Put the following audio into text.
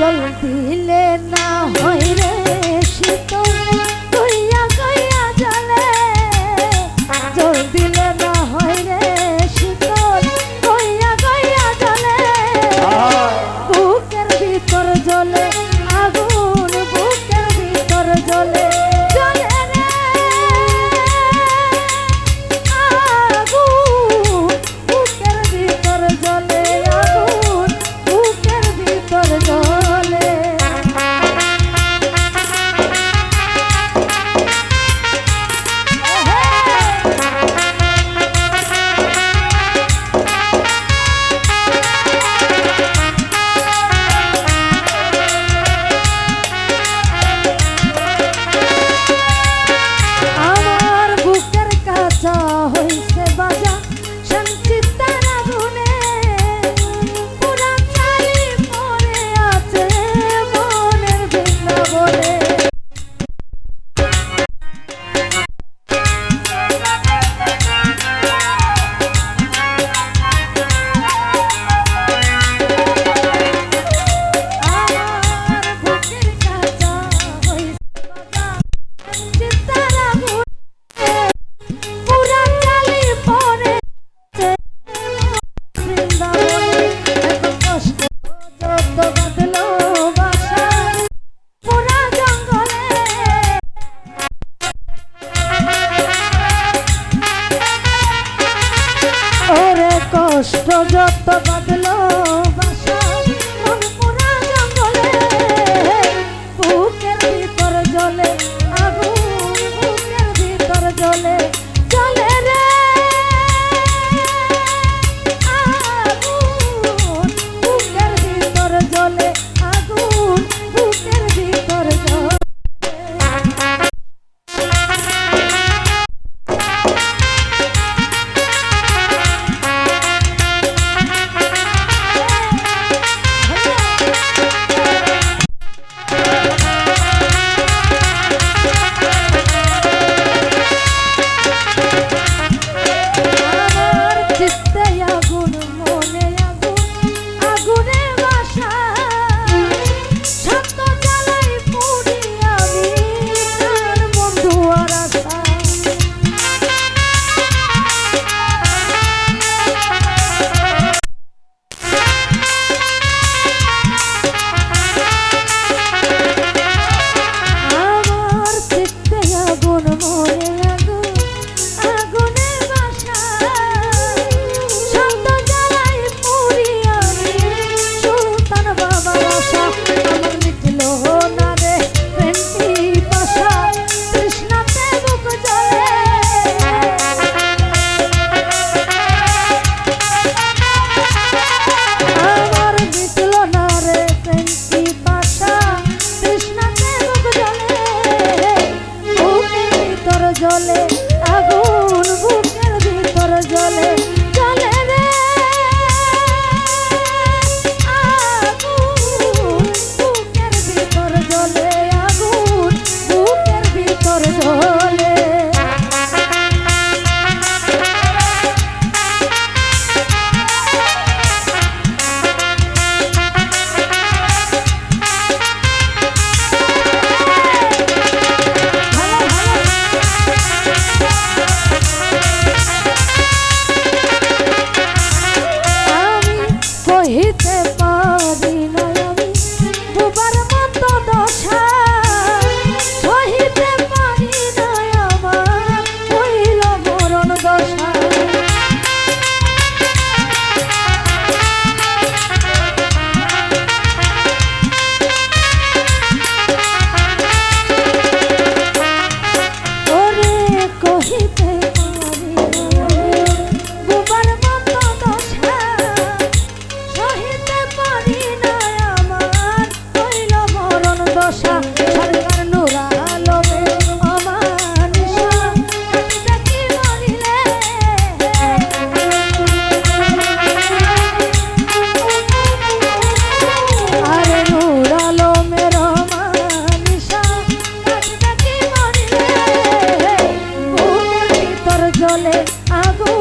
জল দিলে না হয় রে শীতল। যত জ্বলে আগুন বুকের ভিতর জ্বলে জ্বলে রে। আগুন বুকের ভিতর জ্বলে আগুন বুকের ভিতর জ্বলে yo le hago